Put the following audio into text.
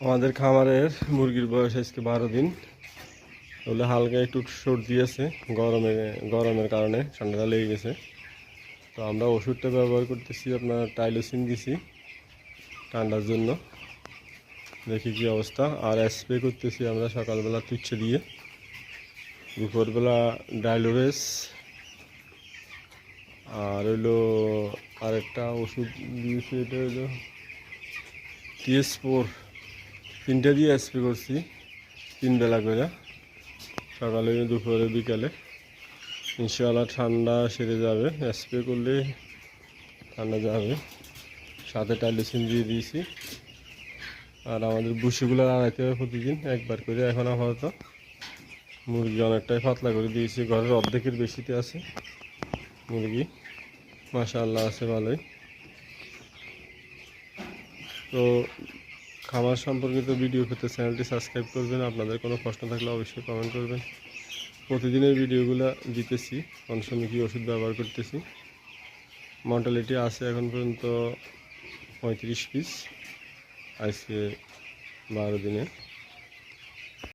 আমাদের খামারের মুরগির বয়স আজকে বারো দিন। ওগুলো হালকা একটু সর্দি আছে, গরমে, গরমের কারণে ঠান্ডাটা লেগে গেছে। তো আমরা ওষুধটা ব্যবহার করতেছি, আপনার টাইলোসিন দিছি ঠান্ডার জন্য। দেখি কি অবস্থা। আর স্প্রে করতেছি আমরা সকালবেলা তুচ্ছে দিয়ে। দুপুরবেলা ডাইলোরেস। আর হইল আরেকটা ওষুধ দিয়েছি, এটা হইল টিএস ফোর তিনটা দিয়ে স্প্রে করছি, তিন বেলা করে। সকালে দুপুরে, বিকালে। ইনশাআল্লাহ ঠান্ডা সেরে যাবে। স্প্রে করলে ঠান্ডা যাবে। সাথে টাইলিসিন দিয়ে দিয়েছি। আর আমাদের বুসিগুলো আড়াইতে হবে প্রতিদিন, একবার করে। এখন আপাতত মুরগি অনেকটাই পাতলা করে দিয়েছি। ঘরের অর্ধেকের বেশিতে আছে মুরগি। মাশাআল্লাহ আছে ভালোই। তো খামার সম্পর্কিত ভিডিও পেতে চ্যানেলটি সাবস্ক্রাইব করবেন। আপনাদের কোনো প্রশ্ন থাকলে অবশ্যই কমেন্ট করবেন। প্রতিদিনের ভিডিওগুলো দিতেছি, কোন সময় কী ওষুধ ব্যবহার করতেছি। মর্টালিটি আছে এখন পর্যন্ত পঁয়ত্রিশ পিস আজকে বারো দিনে।